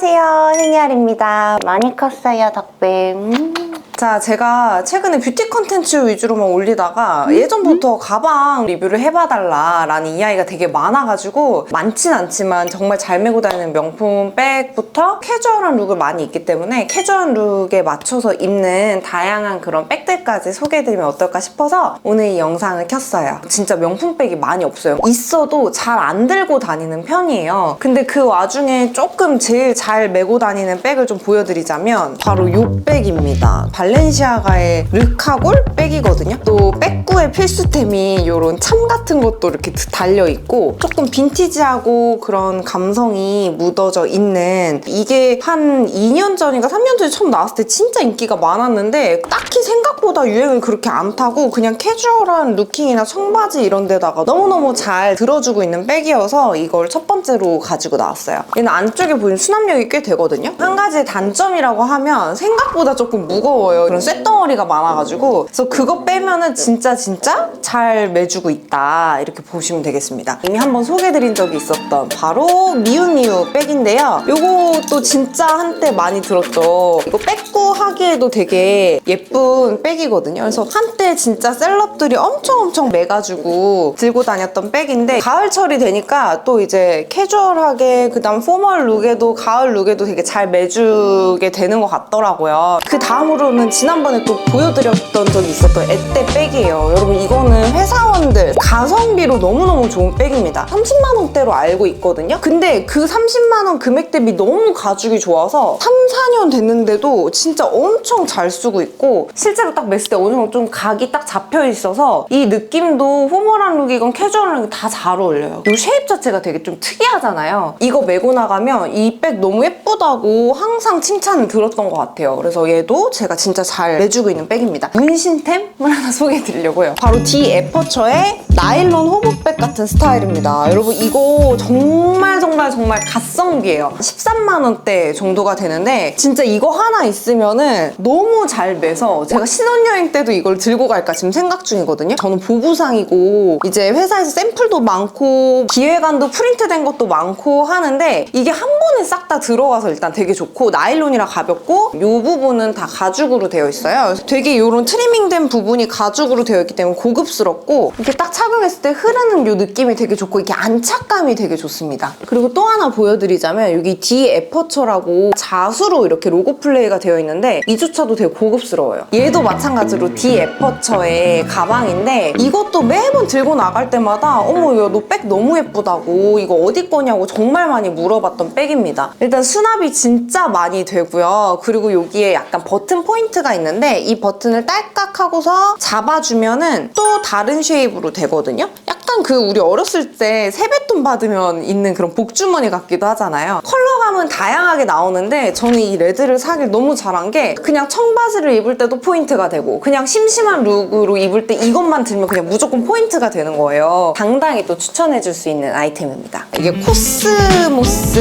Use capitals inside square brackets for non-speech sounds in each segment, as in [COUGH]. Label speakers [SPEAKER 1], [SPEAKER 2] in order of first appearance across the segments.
[SPEAKER 1] 안녕하세요 혜니알입니다 많이 컸어요 음. 자 제가 최근에 뷰티 컨텐츠 위주로만 올리다가 예전부터 가방 리뷰를 해봐달라 라는 이야기가 되게 많아가지고 많진 않지만 정말 잘 메고 다니는 명품 백부터 캐주얼한 룩을 많이 입기 때문에 캐주얼한 룩에 맞춰서 입는 다양한 그런 백들까지 소개해드리면 어떨까 싶어서 오늘 이 영상을 켰어요. 진짜 명품 백이 많이 없어요. 있어도 잘 안 들고 다니는 편이에요. 근데 그 와중에 조금 제일 잘 메고 다니는 백을 좀 보여드리자면 바로 요 백입니다 발렌시아가의 르카골 백이거든요. 또 백구의 필수템이 이런 참 같은 것도 이렇게 달려있고 조금 빈티지하고 그런 감성이 묻어져 있는 이게 한 2년 전인가 3년 전에 처음 나왔을 때 진짜 인기가 많았는데 딱히 생각보다 유행을 그렇게 안 타고 그냥 캐주얼한 루킹이나 청바지 이런 데다가 너무너무 잘 들어주고 있는 백이어서 이걸 첫 번째로 가지고 나왔어요. 얘는 안쪽에 보면 수납력이 꽤 되거든요. 한 가지 단점이라고 하면 생각보다 조금 무거워요. 그런 쇳덩어리가 많아가지고 그래서 그거 빼면은 진짜 진짜 잘 매주고 있다 이렇게 보시면 되겠습니다. 이미 한번 소개드린 적이 있었던 바로 미우미우 백인데요. 요것도 진짜 한때 많이 들었죠. 이거 백구 하기에도 되게 예쁜 백이거든요. 그래서 한때 진짜 셀럽들이 엄청 엄청 매가지고 들고 다녔던 백인데 가을철이 되니까 또 이제 캐주얼하게 그다음 포멀 룩에도 가을 룩에도 되게 잘 매주게 되는 것 같더라고요. 그 다음으로는 지난번에 또 보여드렸던 적이 있었던 에떼 백이에요. 여러분 이거는 회사원들 가성비로 너무너무 좋은 백입니다. 30만 원대로 알고 있거든요. 근데 그 30만 원 금액 대비 너무 가죽이 좋아서 3, 4년 됐는데도 진짜 엄청 잘 쓰고 있고 실제로 딱 맸을 때 어느 정도 좀 각이 딱 잡혀 있어서 이 느낌도 포멀한 룩이건 캐주얼한 다 잘 어울려요. 이 쉐입 자체가 되게 좀 특이하잖아요. 이거 메고 나가면 이 백 너무 예쁘다고 항상 칭찬을 들었던 것 같아요. 그래서 얘도 제가 진짜 잘 내주고 있는 백입니다. 문신템을 하나 소개해드리려고요. 바로 디 에퍼처의 나일론 호보백 같은 스타일입니다. 여러분 이거 정말 정말 정말 갓성비예요. 13만 원대 정도가 되는데 진짜 이거 하나 있으면은 너무 잘 매서 제가 신혼여행 때도 이걸 들고 갈까 지금 생각 중이거든요. 저는 보부상이고 이제 회사에서 샘플도 많고 기획안도 프린트된 것도 많고 하는데 이게 한 번에 싹 다 들어가서 일단 되게 좋고 나일론이라 가볍고 이 부분은 다 가죽으로 되어 있어요. 되게 이런 트리밍된 부분이 가죽으로 되어 있기 때문에 고급스럽고 이렇게 딱 착용했을 때 흐르는 이 느낌이 되게 좋고 이게 안착감이 되게 좋습니다. 그리고 또 하나 보여드리자면 여기 D 에퍼처라고 자수로 이렇게 로고 플레이가 되어 있는데 이조차도 되게 고급스러워요. 얘도 마찬가지로 D 에퍼처의 가방인데 이것도 매번 들고 나갈 때마다 어머 야너 백 너무 예쁘다고 이거 어디 거냐고 정말 많이 물어봤던 백입니다. 일단 수납이 진짜 많이 되고요. 그리고 여기에 약간 버튼 포인트가 있는데 이 버튼을 딸깍 하고서 잡아주면은 또 다른 쉐입으로 되거든요. 있거든요. 약간 그 우리 어렸을 때 세뱃돈 받으면 있는 그런 복주머니 같기도 하잖아요. 컬러감은 다양하게 나오는데 저는 이 레드를 사길 너무 잘한 게 그냥 청바지를 입을 때도 포인트가 되고 그냥 심심한 룩으로 입을 때 이것만 들면 그냥 무조건 포인트가 되는 거예요. 당당히 또 추천해줄 수 있는 아이템입니다. 이게 코스모스라는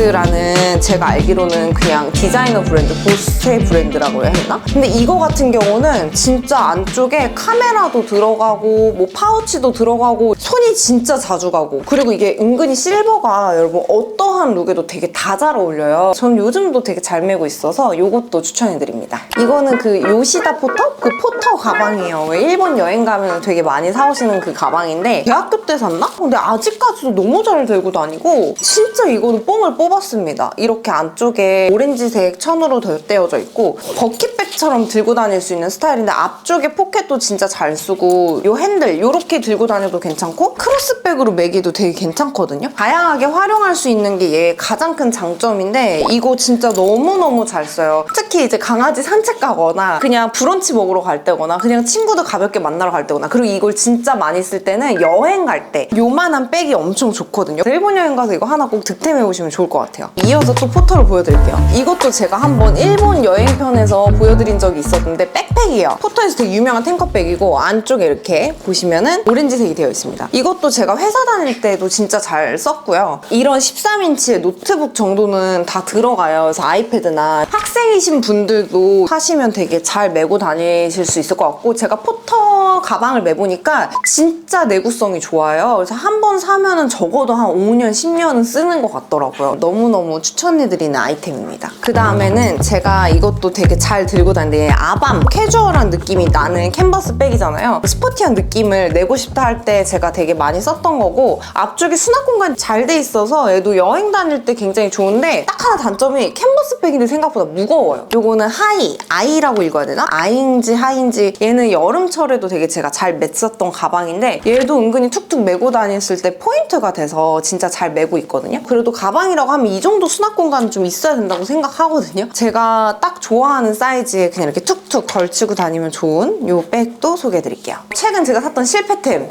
[SPEAKER 1] 제가 알기로는 그냥 디자이너 브랜드, 보스의 브랜드라고 해야 하나? 근데 이거 같은 경우는 진짜 안쪽에 카메라도 들어가고 뭐 파우치도 들어가고 손이 진짜 자주 가고 그리고 이게 은근히 실버가 여러분 어떠한 룩에도 되게 다 잘 어울려요. 전 요즘도 되게 잘 메고 있어서 이것도 추천해드립니다. 이거는 그 요시다 포터? 그 포터 가방이에요. 왜 일본 여행 가면 되게 많이 사오시는 그 가방인데 대학교 때 샀나? 근데 아직까지도 너무 잘 들고 다니고 진짜 이거는 뽕을 뽑았습니다. 이렇게 안쪽에 오렌지색 천으로 덧대어져 있고 버킷백처럼 들고 다닐 수 있는 스타일인데 앞쪽에 포켓도 진짜 잘 쓰고 이 핸들 이렇게 들고 다녀도 괜찮고 크로스백으로 매기도 되게 괜찮거든요. 다양하게 활용할 수 있는 게얘 가장 큰 장점인데 이거 진짜 너무너무 잘 써요. 특히 이제 강아지 산책 가거나 그냥 브런치 먹으러 갈 때거나 그냥 친구들 가볍게 만나러 갈 때거나 그리고 이걸 진짜 많이 쓸 때는 여행 갈 때 요만한 백이 엄청 좋거든요. 일본 여행 가서 이거 하나 꼭 득템해 오시면 좋을 것 같아요. 이어서 또 포터를 보여드릴게요. 이것도 제가 한번 일본 여행편에서 보여드린 적이 있었는데 백팩이에요. 포터에서 되게 유명한 탱커백이고 안쪽에 이렇게 보시면은 오렌지색이 되어 있습니다. 이것 도 제가 회사 다닐 때도 진짜 잘 썼고요. 이런 13인치의 노트북 정도는 다 들어가요. 그래서 아이패드나 학생이신 분들도 사시면 되게 잘 메고 다니실 수 있을 것 같고 제가 포터 가방을 메보니까 진짜 내구성이 좋아요. 그래서 한 번 사면은 적어도 한 5년, 10년은 쓰는 것 같더라고요. 너무너무 추천해드리는 아이템입니다. 그 다음에는 제가 이것도 되게 잘 들고 다니는데 아밤 캐주얼한 느낌이 나는 캔버스 백이잖아요. 스포티한 느낌을 내고 싶다 할 때 제가 되게 많이 썼던 거고 앞쪽에 수납 공간이 잘 돼 있어서 얘도 여행 다닐 때 굉장히 좋은데 딱 하나 단점이 캔버스 백인데 생각보다 무거워요. 요거는 하이, 아이라고 읽어야 되나? 아이인지 하이인지 얘는 여름철에도 되게 제가 잘 맸었던 가방인데 얘도 은근히 툭툭 메고 다녔을 때 포인트가 돼서 진짜 잘 메고 있거든요. 그래도 가방이라고 하면 이 정도 수납 공간은 좀 있어야 된다고 생각하거든요. 제가 딱 좋아하는 사이즈에 그냥 이렇게 툭툭 걸치고 다니면 좋은 요 백도 소개해드릴게요. 최근 제가 샀던 실패템.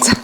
[SPEAKER 1] 자,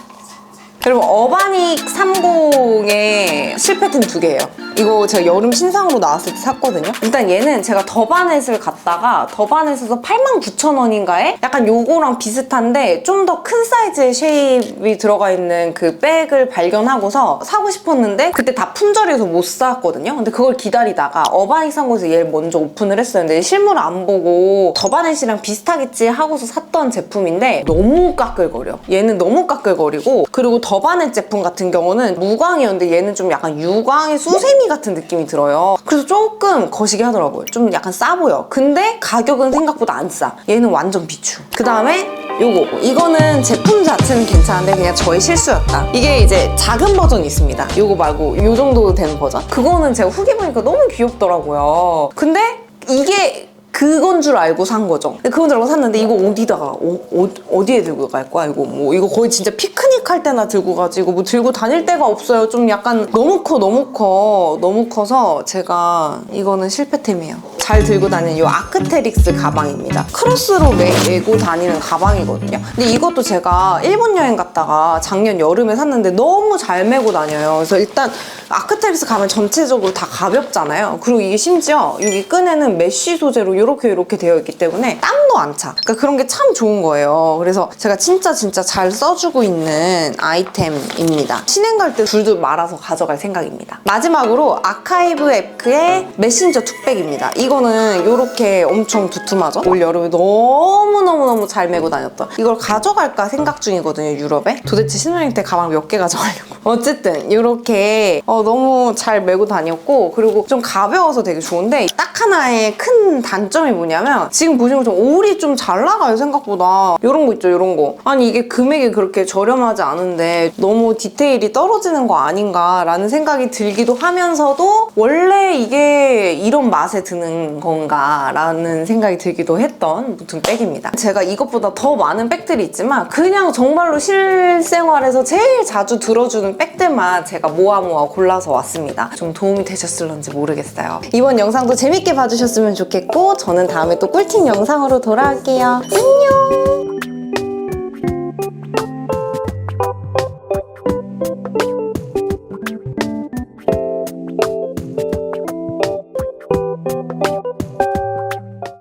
[SPEAKER 1] 여러분 어바닉 30의 실패템 두 개예요. 이거 제가 여름 신상으로 나왔을 때 샀거든요. 일단 얘는 제가 더바넷을 갔다가 더바넷에서 89,000원인가에 약간 요거랑 비슷한데 좀 더 큰 사이즈의 쉐입이 들어가 있는 그 백을 발견하고서 사고 싶었는데 그때 다 품절이어서 못 샀거든요. 근데 그걸 기다리다가 어바닉 산 곳에서 얘를 먼저 오픈을 했었는데 실물을 안 보고 더바넷이랑 비슷하겠지 하고서 샀던 제품인데 너무 까끌거려. 얘는 너무 까끌거리고 그리고 더바넷 제품 같은 경우는 무광이었는데 얘는 좀 약간 유광의 수세미 같은 느낌이 들어요. 그래서 조금 거시기 하더라고요. 좀 약간 싸 보여. 근데 가격은 생각보다 안 싸. 얘는 완전 비추. 그 다음에 요거. 이거는 제품 자체는 괜찮은데 그냥 저의 실수였다. 이게 이제 작은 버전이 있습니다. 요거 말고 요 정도 되는 버전. 그거는 제가 후기 보니까 너무 귀엽더라고요. 근데 이게 그건 줄 알고 산 거죠. 근데 그건 줄 알고 샀는데 이거 어디다가 어, 디에 들고 갈 거야 이거 뭐 이거 거의 진짜 피크닉 할 때나 들고 가지고 뭐 들고 다닐 데가 없어요. 좀 약간 너무 커 너무 커 너무 커서 제가 이거는 실패템이에요. 잘 들고 다니는 이 아크테릭스 가방입니다. 크로스로 매, 메고 다니는 가방이거든요. 근데 이것도 제가 일본 여행 갔다가 작년 여름에 샀는데 너무 잘 메고 다녀요. 그래서 일단 아크테릭스 가면 전체적으로 다 가볍잖아요. 그리고 이게 심지어 여기 끈에는 메쉬 소재로 이렇게 이렇게 되어 있기 때문에 땀도 안 차. 그러니까 그런 게 참 좋은 거예요. 그래서 제가 진짜 진짜 잘 써주고 있는 아이템입니다. 신행 갈때 둘둘 말아서 가져갈 생각입니다. 마지막으로 아카이브 앱크의 메신저 툭백입니다. 이거는 이렇게 엄청 두툼하죠? 올 여름에 너무너무너무 잘 메고 다녔던 이걸 가져갈까 생각 중이거든요, 유럽에. 도대체 신혼여행 때 가방 몇 개 가져가려고. [LAUGHS] 어쨌든 이렇게 어, 너무 잘 메고 다녔고 그리고 좀 가벼워서 되게 좋은데 딱 하나의 큰 단점이 뭐냐면 지금 보시면 좀 올이 좀 잘 나가요 생각보다. 이런 거 있죠 이런 거. 아니 이게 금액이 그렇게 저렴하지 않은데 너무 디테일이 떨어지는 거 아닌가 라는 생각이 들기도 하면서도 원래 이게 이런 맛에 드는 건가 라는 생각이 들기도 했던 무튼 백입니다. 제가 이것보다 더 많은 백들이 있지만 그냥 정말로 실생활에서 제일 자주 들어주는 백들만 제가 모아 모아 골라서 왔습니다. 좀 도움이 되셨을런지 모르겠어요. 이번 영상도 재밌게 봐주셨으면 좋겠고 저는 다음에 또 꿀팁 영상으로 돌아올게요. 안녕